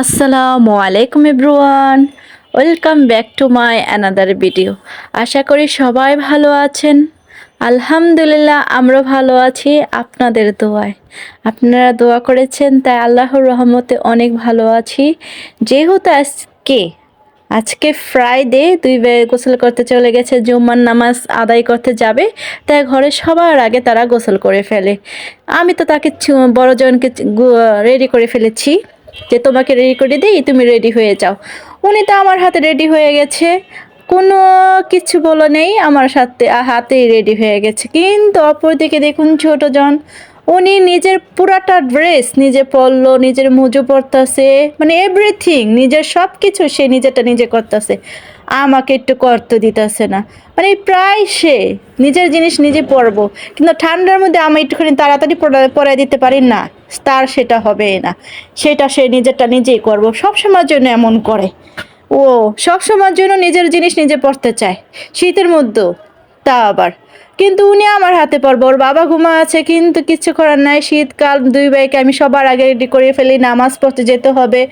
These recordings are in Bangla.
আসসালামু আলাইকুম everyone. Welcome back to my another video. আশা করি সবাই ভালো আছেন। আলহামদুলিল্লাহ আমরা ভালো আছি আপনাদের দোয়ায়। আপনারা দোয়া করেছেন, তাই আল্লাহর রহমতে অনেক ভালো আছি। যেহেতু আজকে আজকে ফ্রাইডে দুই গোসল করতে চলে গেছে, জুম্মার নামাজ আদায় করতে যাবে, তাই ঘরে সবার আগে তারা গোসল করে ফেলে। আমি তো তাকে বড়জনকে রেডি করে ফেলেছি। যে তোমাকে রেডি করে দিই, তুমি রেডি হয়ে যাও। উনি তো আমার হাতে রেডি হয়ে গেছে। কোনো কিছু বলো নেই, আমার সাথে হাতেই রেডি হয়ে গেছে। কিন্তু অপরদিকে দেখুন ছোট জন, উনি নিজের পুরাটা ড্রেস নিজে পরলো, নিজের মুজো পরতেছে মানে এভরিথিং নিজের সব কিছু সে নিজেরটা নিজে করতেছে। আমাকে একটু করতে দিতেছে না। মানে প্রায় সে, নিজের জিনিস নিজে পরবো। কিন্তু ঠান্ডার মধ্যে আমি একটুখানি তাড়াতাড়ি পরা- পরাই দিতে পারি না। তার সেটা হবে না। সেটা সে নিজেরটা নিজেই করব। সবসময়ের জন্য এমন করে। ও, সবসময়ের জন্য নিজের জিনিস নিজে পড়তে চায়। শীতের মধ্যেও, তা আবার। কিন্তু উনি আমার হাতে পড়ব ওর বাবা ঘুমা আছে, কিন্তু কিচ্ছু করার নাই। শীতকাল, দুই ভাইকে আমি সবার আগে রেডি করে ফেলি। নামাজ পড়তে যেতে হবে।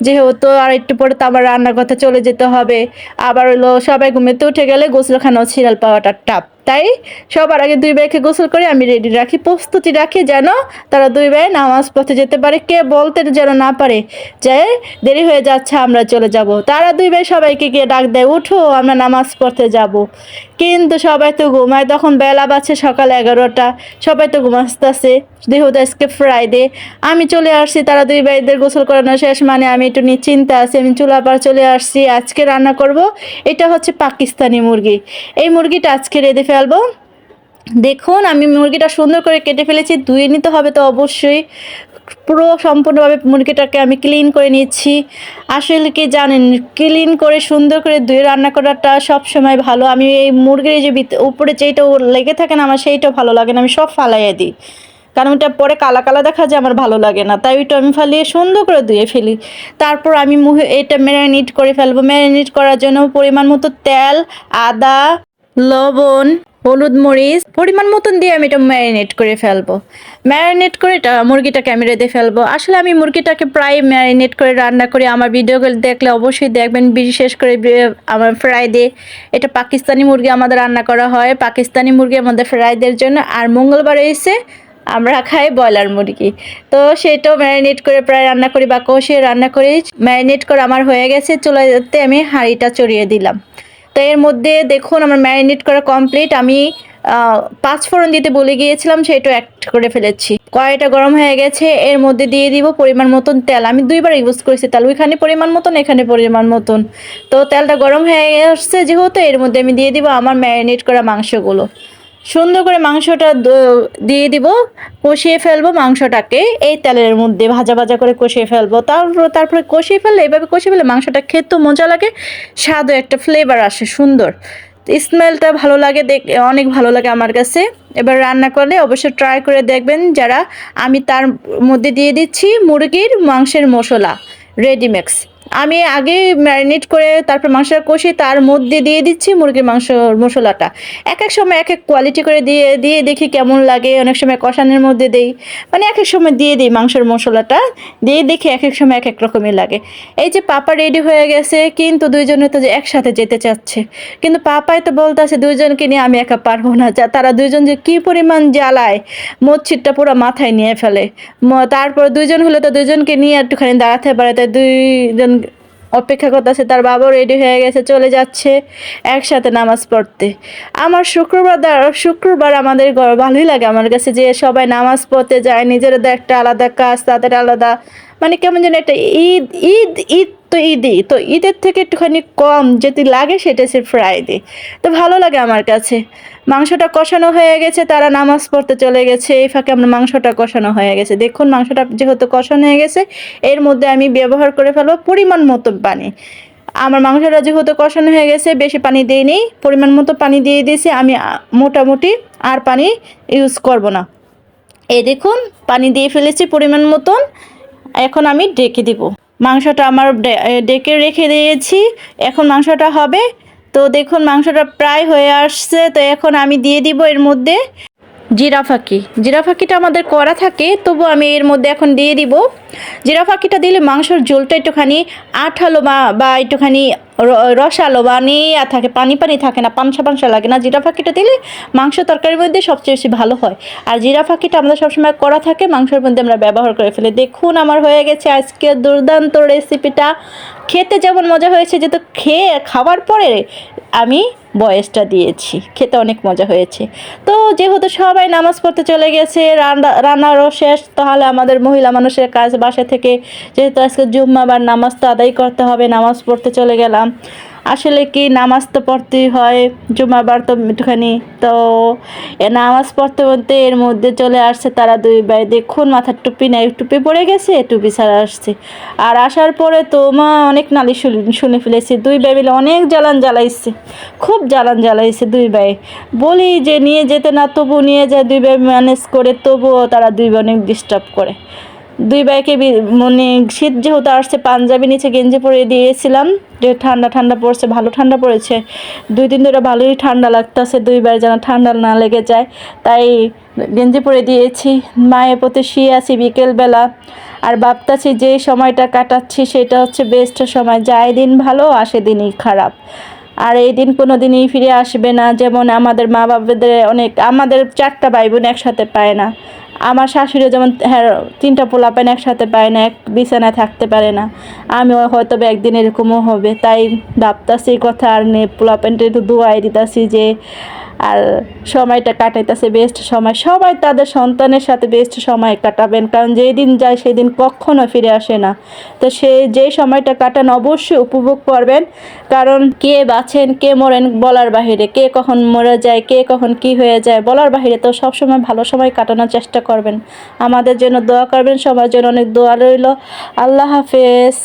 যেহেতু আর একটু পরে তো আবার রান্নার কথা চলে যেতে হবে। আবার হলো সবাই ঘুমেতে উঠে গেলে গোসলখানাও ছিড়াল পাওয়াটা টাপ তাই সবার আগে দুই ভাইকে গোসল করে আমি রেডি রাখি। প্রস্তুতি রাখি যেন তারা দুই ভাই নামাজ পড়তে যেতে পারে, কে বলতে যেন না পারে যে দেরি হয়ে যাচ্ছে, আমরা চলে যাব। তারা দুই ভাই সবাইকে গিয়ে ডাক দেয়, উঠো, আমরা নামাজ পড়তে যাব। কিন্তু সবাই তো ঘুমায়, তখন বেলা বাজছে সকাল এগারোটা, সবাই তো ঘুমাস্তাছে আজকে ফ্রাইডে আমি চলে আসছি, তারা দুই ভাইদের গোসল করানো শেষ মানে আমি একটু নিশ্চিন্তা আছি, আমি চুলা পার চলে আসছি, আজকে রান্না করব। এটা হচ্ছে পাকিস্তানি মুরগি। এই মুরগিটা আজকে রেঁধে ফেলব। দেখুন, আমি মুরগিটা সুন্দর করে কেটে ফেলেছি, ধুয়ে নিতে হবে তো অবশ্যই। পুরো সম্পূর্ণভাবে মুরগিটাকে আমি ক্লিন করে নিচ্ছি। আসলে কি জানেন ক্লিন করে সুন্দর করে ধুয়ে রান্না করাটা সব সময় ভালো। আমি এই মুরগির যে উপরে যেইটা লেগে থাকে না, আমার সেইটা ভালো লাগে না, আমি সব ফালাইয়া দিই। কারণ ওটা পরে কালা কালা দেখা যায়, আমার ভালো লাগে না। তাই ওইটা আমি ফালিয়ে সুন্দর করে ধুয়ে ফেলি। তারপর আমি এটা ম্যারিনেট করে ফেলব। ম্যারিনেট করার জন্য পরিমাণ মতো তেল, আদা লবণ, হলুদ মরিচ, পরিমাণ মতন দিয়ে আমি এটা ম্যারিনেট করে ফেলব। ম্যারিনেট করে এটা মুরগিটাকে আমি রেঁধে ফেলব। আসলে আমি মুরগিটাকে প্রায় ম্যারিনেট করে রান্না করি। আমার ভিডিওগুলো দেখলে অবশ্যই দেখবেন, বিশেষ করে আমার ফ্রাইডে এটা পাকিস্তানি মুরগি আমাদের রান্না করা হয়। পাকিস্তানি মুরগি আমাদের ফ্রাইডের জন্য। আর মঙ্গলবার এসে আমরা খাই ব্রয়লার মুরগি। তো সেটাও ম্যারিনেট করে প্রায় রান্না করি বা কষিয়ে রান্না করি। ম্যারিনেট করে আমার হয়ে গেছে। চুলাতে আমি হাঁড়িটা চড়িয়ে দিলাম। তো এর মধ্যে দেখুন আমার ম্যারিনেট করা কমপ্লিট। আমি পাঁচ ফোড়ন দিতে বলে গিয়েছিলাম, সেটা অ্যাড করে ফেলেছি। কড়াইটা গরম হয়ে গেছে, এর মধ্যে দিয়ে দিব পরিমাণ মতন তেল। আমি দুইবার ইউজ করেছি তেল, ওইখানে পরিমাণ মতন, এখানে পরিমাণ মতন। তো তেলটা গরম হয়ে আসছে যেহেতু এর মধ্যে আমি দিয়ে দিব আমার ম্যারিনেট করা মাংসগুলো। সুন্দর করে মাংসটা দিয়ে দিব, কষিয়ে ফেলব মাংসটাকে। এই তেলের মধ্যে ভাজা ভাজা করে কষিয়ে ফেলব। তারপর তারপরে কষিয়ে ফেললে, এভাবে কষিয়ে ফেলে মাংসটা খেতেও মজা লাগে, স্বাদও একটা ফ্লেভার আসে, সুন্দর। স্মেলটা ভালো লাগে দেখ অনেক ভালো লাগে আমার কাছে। এবার রান্না করলে অবশ্যই ট্রাই করে দেখবেন যারা। আমি তার মধ্যে দিয়ে দিচ্ছি মুরগির মাংসের মশলা রেডিমেক্স আমি আগে ম্যারিনেট করে তারপর মাংসটা কষি তার মধ্যে দিয়ে দিচ্ছি মুরগির মাংস মশলাটা। এক এক সময় এক এক কোয়ালিটি করে দিয়ে দিয়ে দেখি কেমন লাগে। অনেক সময় কষানোর মধ্যে দেই। মানে এক এক সময় দিয়ে দিই মাংসের মশলাটা। দিয়ে দেখি এক এক সময় এক এক রকমই লাগে। এই যে পাপা রেডি হয়ে গেছে, কিন্তু দুইজনে তো যে একসাথে যেতে চাচ্ছে। কিন্তু পাপাই তো বলতেছে, দুইজনকে নিয়ে আমি একা পারব না। যা, তারা দুইজন যে কী পরিমাণ জ্বালায় মচ্ছিরটা পুরো মাথায় নিয়ে ফেলে। তারপর দুইজন হলে তো দুইজনকে নিয়ে একটুখানি দাঁড়াতে পারে। তাই দুইজন অপেক্ষা করতেছে, তার বাবাও রেডি হয়ে গেছে, চলে যাচ্ছে একসাথে নামাজ পড়তে। আমার শুক্রবার শুক্রবার আমাদের ভালোই লাগে আমার কাছে যে সবাই নামাজ পড়তে যায়, নিজেদের একটা আলাদা কাজ, তাদের আলাদা মানে কেমন যেন একটা ঈদ ঈদ ঈদ তো ঈদই। তো ঈদের থেকে একটুখানি কম যদি লাগে সেটা হচ্ছে ফ্রাইডে তো ভালো লাগে আমার কাছে। মাংসটা কষানো হয়ে গেছে, তারা নামাজ পড়তে চলে গেছে। এই ফাঁকে আমরা মাংসটা কষানো হয়ে গেছে। দেখুন মাংসটা যেহেতু কষানো হয়ে গেছে, এর মধ্যে আমি ব্যবহার করে ফেলব পরিমাণ মতো পানি। আমার মাংসটা যেহেতু কষানো হয়ে গেছে, বেশি পানি দিইনি, পরিমাণ মতো পানি দিয়ে দিয়েছি। আমি মোটামুটি আর পানি ইউজ করব না। এই দেখুন, পানি দিয়ে ফেলেছি পরিমাণ মতন। এখন আমি ডেকে দিব। মাংসটা আমার ডেকে রেখে দিয়েছি। এখন মাংসটা হবে। তো দেখুন, মাংসটা প্রায় হয়ে আসছে। তো এখন আমি দিয়ে দিব এর মধ্যে। জিরা ফাঁকি জিরা ফাঁকিটা আমাদের করা থাকে, তবু আমি এর মধ্যে এখন দিয়ে দিব। জিরা ফাঁকিটা দিলে মাংসর ঝোলটা একটুখানি আঠালো বা বা একটুখানি রসালো বা নিয়ে থাকে, পানি পানি থাকে না, পানসা পানসা লাগে না। জিরা ফাঁকিটা দিলে মাংস তরকারির মধ্যে সবচেয়ে বেশি ভালো হয়। আর জিরা ফাঁকিটা আমাদের সবসময় করা থাকে, মাংসের মধ্যে আমরা ব্যবহার করে ফেলি। দেখুন আমার হয়ে গেছে আজকে দুর্দান্ত রেসিপিটা খেতে যেমন মজা হয়েছে, যেহেতু খেয়ে, খাওয়ার পরে আমি বয়সটা দিয়েছি। খেতে অনেক মজা হয়েছে। তো যেহেতু সবাই নামাজ পড়তে চলে গেছে, রান্না, রান্নারও শেষ, তাহলে আমাদের মহিলা মানুষের কাজ বাসা থেকে, যেহেতু আজকে জুম্মা জুম্মাবার নামাজ তো আদায় করতে হবে, নামাজ পড়তে চলে গেলাম। আসলে কি নামাজ তো পড়তেই হয় জুমাবার তো একটুখানি, তো এ নামাজ পড়তে পড়তে এর মধ্যে চলে আসছে তারা দুই ভাই, দেখুন মাথার টুপি নাই, টুপি পড়ে গেছে, টুপি ছাড়া আসছে। আর আসার পরে তো মা অনেক নালি শুনে- ফেলেছি, দুই ভাই মিলে অনেক জ্বালান জ্বালাইছে, খুব জ্বালান জ্বালাইছে দুই ভাই। বলি যে নিয়ে যেতে না তবু নিয়ে যায় দুই ভাই ম্যানেজ করে, তবুও তারা দুই ভাই অনেক ডিস্টার্ব করে। দুই ভাইকে বি- মানে শীত যেহেতু আসছে, পাঞ্জাবি নিচে গেঞ্জি পরে দিয়েছিলাম। যে ঠান্ডা ঠান্ডা পড়ছে, ভালো ঠান্ডা পড়েছে। দুই দিন ধরে ভালোই ঠান্ডা লাগতেছে, দুই ভাই যেন ঠান্ডা না লেগে যায়। তাই গেঞ্জি পরে দিয়েছি। মায়ের প্রতি শুয়ে আছি বিকেলবেলা। আর ভাবতাছি যে সময়টা কাটাচ্ছি, সেটা হচ্ছে বেস্ট সময়। যায় দিন ভালো, আসে দিনই খারাপ। আর এই দিন কোনো দিনই ফিরে আসবে না। যেমন আমাদের মা বাবাদের অনেক, আমাদের চারটা ভাই বোন একসাথে পায় না। আমার শাশুড়ি যেমন হ্যাঁ তিনটা পোলাপান একসাথে পায় না, এক বিছানায় থাকতে পারে না। আমি হয়তো একদিন এরকমও হবে। তাই ভাবতাছি, কথা আর নে পোলাপানটা একটু দোয়াই দিতাছি যে আর সময়টা কাটাইতেছে বেস্ট সময়। সবাই তাদের সন্তানের সাথে বেস্ট সময় কাটাবেন, কারণ যেই দিন যায় সেই দিন কখনো ফিরে আসে না। তো সে যে সময়টা কাটান অবশ্যই উপভোগ করবেন, কারণ কে বাঁচেন, কে মরেন বলার বাহিরে, কে কখন মরে যায়, কে কখন কি হয়ে যায় বলার বাহিরে তো সবসময় ভালো সময় কাটানোর চেষ্টা করবেন। আমাদের জন্য দোয়া করবেন, সবার জন্য অনেক দোয়া রইল। আল্লাহ হাফেজ।